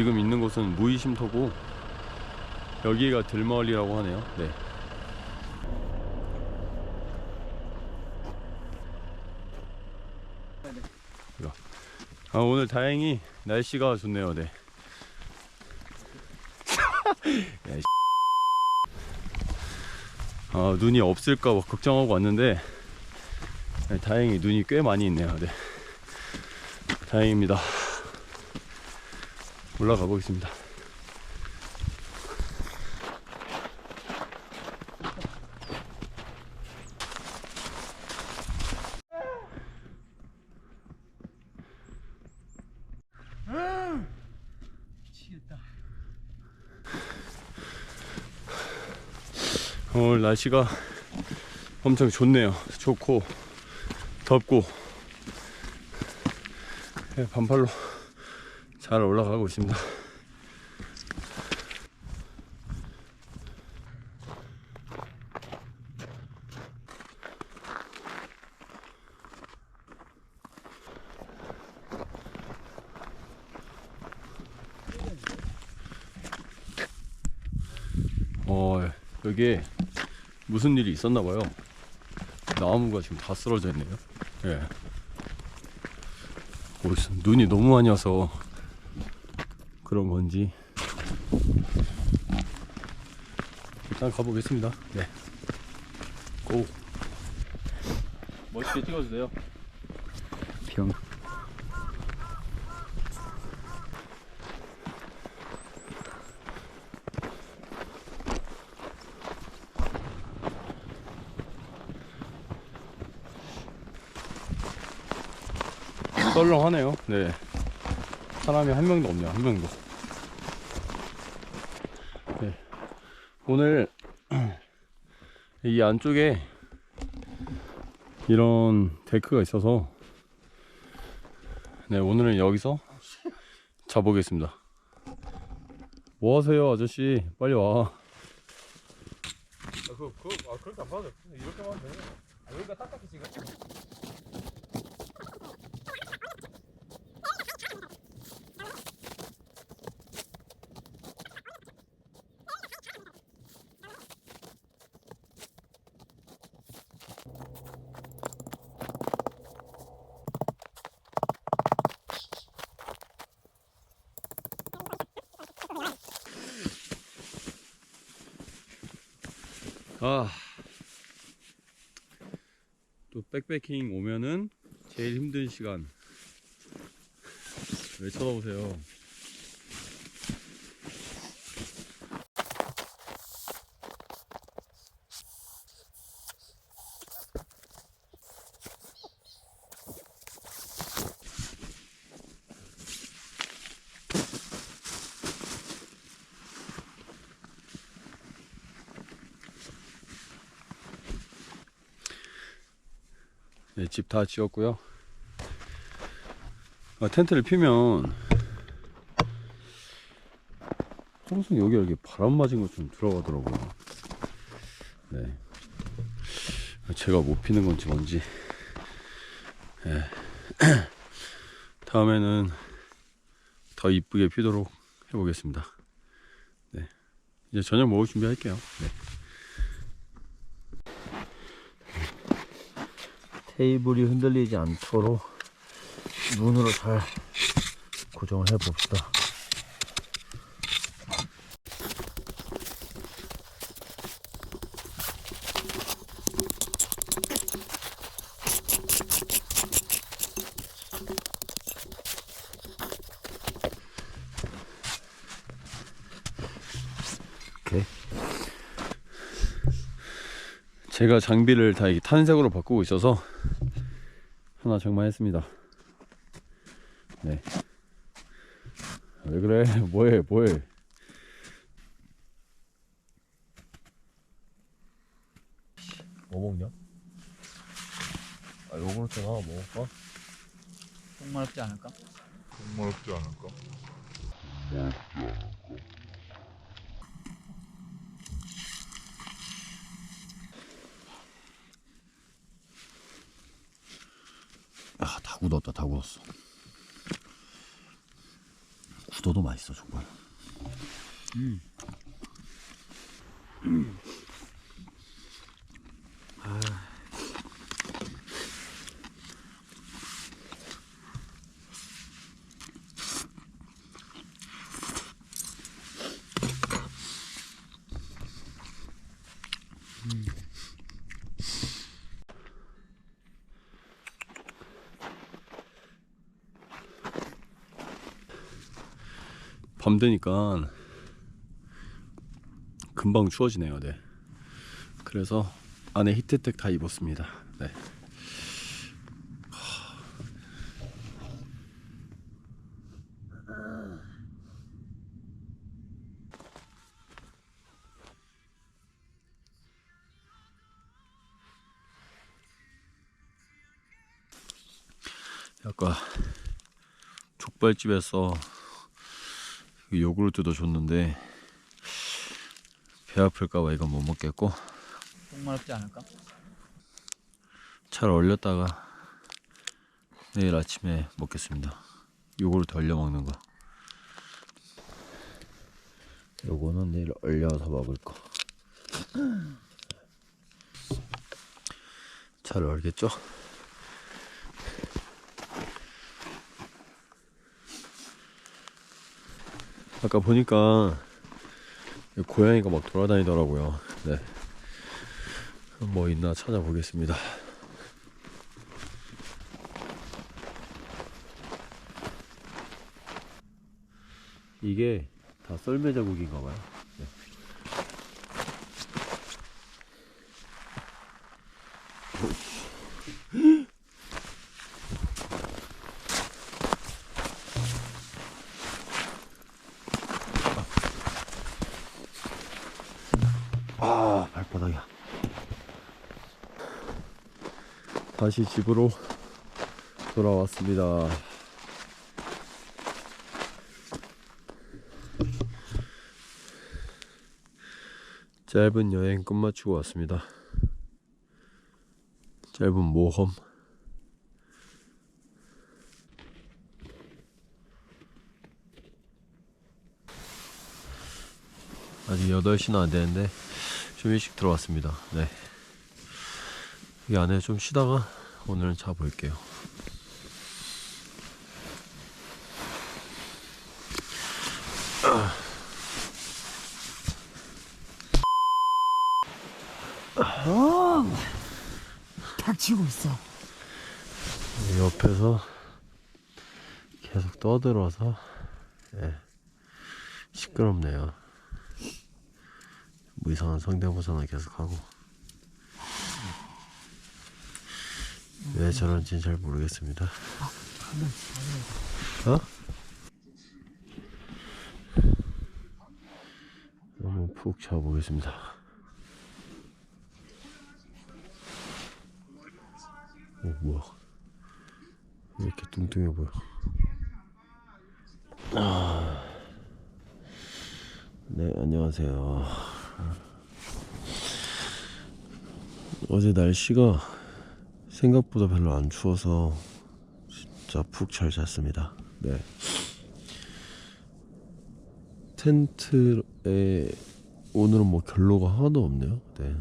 지금 있는 곳은 무의심터고 여기가 들마을이라고 하네요. 네. 아, 오늘 다행히 날씨가 좋네요. 네. 야, 이 아, 눈이 없을까 봐 걱정하고 왔는데 네, 다행히 눈이 꽤 많이 있네요. 네. 다행입니다. 올라가 보겠습니다. 오늘 날씨가 엄청 좋네요. 좋고 덥고 네, 반팔로 잘 올라가고 있습니다. 어, 여기에 무슨 일이 있었나 봐요. 나무가 지금 다 쓰러져 있네요. 예. 오, 눈이 너무 많이 와서 그런 건지 일단 가보겠습니다. 네. 고. 멋있게 찍어주세요. 병. 썰렁하네요. 네. 사람이 한 명도 없네요. 한 명도. 네. 오늘 이 안쪽에 이런 데크가 있어서 네 오늘은 여기서 자보겠습니다. 뭐 하세요 아저씨 빨리 와. 그, 그, 아, 그렇게 안 봐도 돼. 이렇게 하면 돼. 아, 여기가 딱딱해, 지금. 아. 또 백패킹 오면은 제일 힘든 시간. 왜 쳐다보세요? 네, 집 다 지었고요. 아, 텐트를 피면 항상 여기 이렇게 바람 맞은 것 좀 들어가더라고요. 네. 제가 못 피는 건지 뭔지. 네. 다음에는 더 이쁘게 피도록 해보겠습니다. 네. 이제 저녁 먹을 준비할게요. 네. 테이블이 흔들리지 않도록 눈으로 잘 고정을 해 봅시다. 제가 장비를 다 이렇게 탄색으로 바꾸고 있어서 하나 장만했습니다. 네. 왜 그래? 뭐해? 뭐해? 뭐 먹냐? 아, 하나 먹을까? 똥마렵지 않을까? 어렵지 않을까? 아, 다 굳었다. 다 굳었어. 굳어도 맛있어 정말. 밤 되니까 금방 추워지네요. 네. 그래서 안에 히트텍 다 입었습니다. 네. 아까 족발집에서 그 요구르트도 줬는데 배 아플까봐 이건 못 먹겠고 똥마렵지 않을까? 잘 얼렸다가 내일 아침에 먹겠습니다. 요거르트 얼려 먹는 거. 요거는 내일 얼려서 먹을 거. 잘 얼겠죠? 아까 보니까 고양이가 막 돌아다니더라고요. 네. 뭐 있나 찾아보겠습니다. 이게 다 썰매 자국인가 봐요. 바닥이야. 다시 집으로 돌아왔습니다. 짧은 여행 끝마치고 왔습니다. 짧은 모험. 아직 8시는 안 되는데 좀 일찍 들어왔습니다. 네. 이 안에 좀 쉬다가 오늘은 자볼게요. 닥치고 있어. 옆에서 계속 떠들어서 예, 시끄럽네요. 뭐 이상한 성대모사나 계속 하고 왜 저런지 잘 모르겠습니다. 어? 한번 푹 자보겠습니다. 오 뭐야? 왜 이렇게 뚱뚱해 보여? 아, 네 안녕하세요. 어제 날씨가 생각보다 별로 안 추워서 진짜 푹 잘 잤습니다. 네. 텐트에 오늘은 뭐 결로가 하나도 없네요. 네.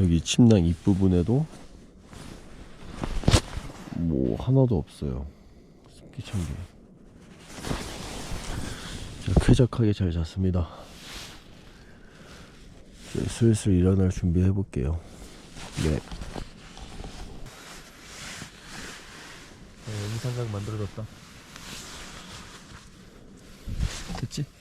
여기 침낭 입부분에도 뭐 하나도 없어요. 게. 자, 쾌적하게 잘 잤습니다. 슬슬 일어날 준비해 볼게요. 네. 영상각 만들어졌다. 됐지?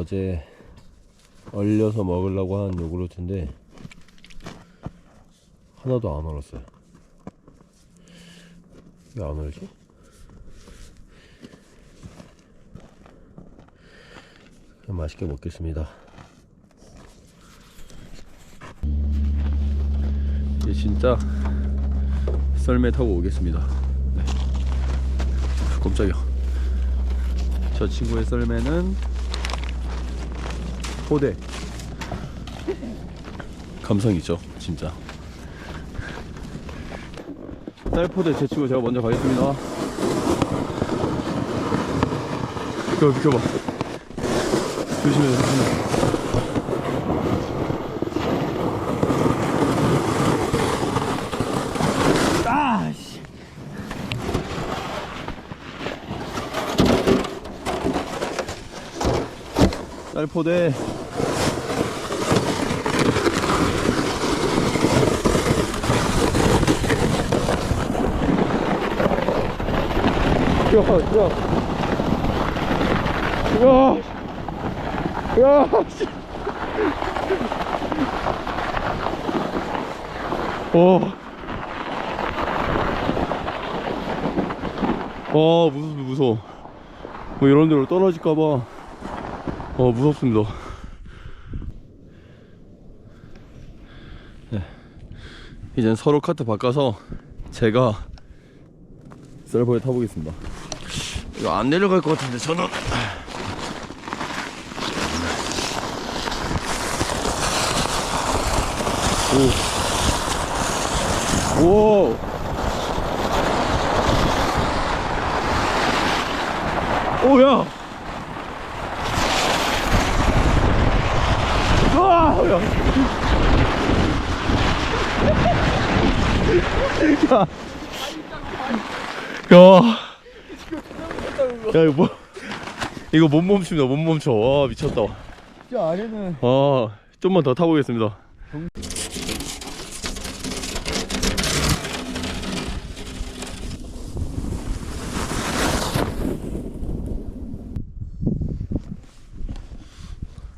어제 얼려서 먹으려고 한 요구르트인데 하나도 안 얼었어요 왜 안 얼지? 맛있게 먹겠습니다 이제 진짜 썰매 타고 오겠습니다 네. 깜짝이야 저 친구의 썰매는 포대. 감성이죠, 진짜. 쌀포대 제 친구 제가 먼저 가겠습니다. 비켜, 비켜봐. 조심해, 조심해. 쌀포대 야야야 야 씨. 어. 어 무서워 무서워 뭐 이런 데로 떨어질까봐 어 무섭습니다. 네. 이젠 서로 카트 바꿔서 제가 썰보에 타보겠습니다. 이거 안 내려갈 것 같은데 저는 오. 오. 오 야. 아, 야. 야. 야. 야, 이거 뭐. 이거 못 멈춥니다. 못 멈춰. 와, 미쳤다. 저 아래는 아, 좀만 더 타보겠습니다.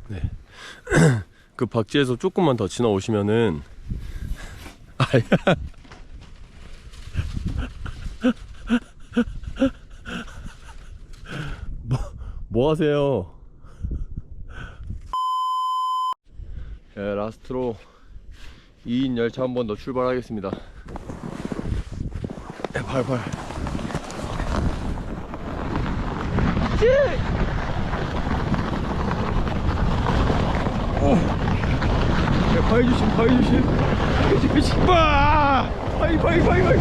네. 그 박지에서 조금만 더 지나오시면은 아야. 뭐, 뭐 하세요? 예, 라스트로 2인 열차 한 번 더 출발하겠습니다. 예, 발발. 오. 야, 바위 조심, 바위 조심. 바위 조심. 빠! 바위, 바위, 바위, 바위.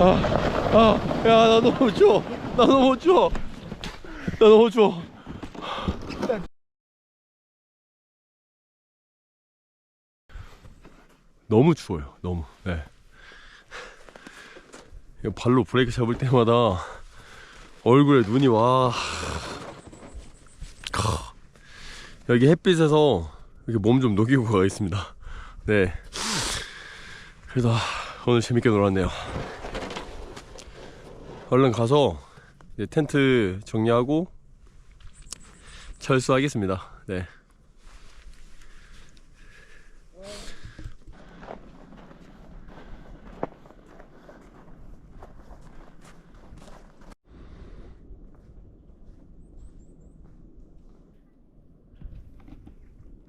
아, 아, 야, 나 너무 추워. 나 너무 추워. 나 너무 추워. 너무 추워요. 너무. 네. 발로 브레이크 잡을 때마다 얼굴에 눈이 와. 크. 여기 햇빛에서 이렇게 몸 좀 녹이고 가겠습니다. 네. 그래도 오늘 재밌게 놀았네요. 얼른 가서 텐트 정리하고 철수하겠습니다. 네.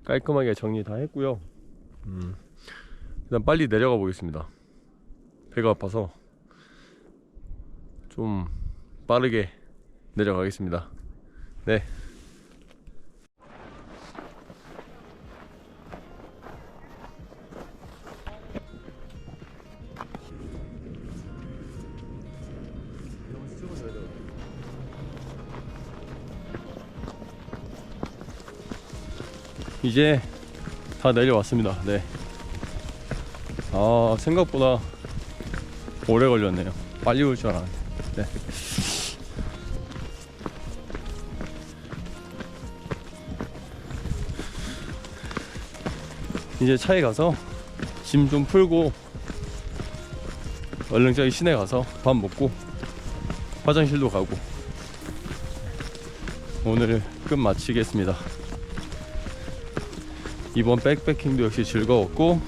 깔끔하게 정리 다 했고요. 음, 일단 빨리 내려가 보겠습니다. 배가 아파서 좀 빠르게 내려가겠습니다. 네. 이제 다 내려왔습니다. 네. 아 생각보다 오래 걸렸네요. 빨리 올 줄 알았는데. 네. 이제 차에 가서 짐 좀 풀고 얼른 저기 시내 가서 밥 먹고 화장실도 가고 오늘 끝 마치겠습니다. 이번 백패킹도 역시 즐거웠고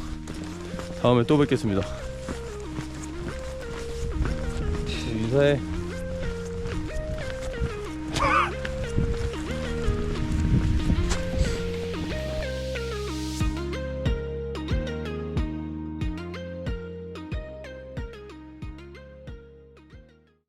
다음에 또 뵙겠습니다. 인사해.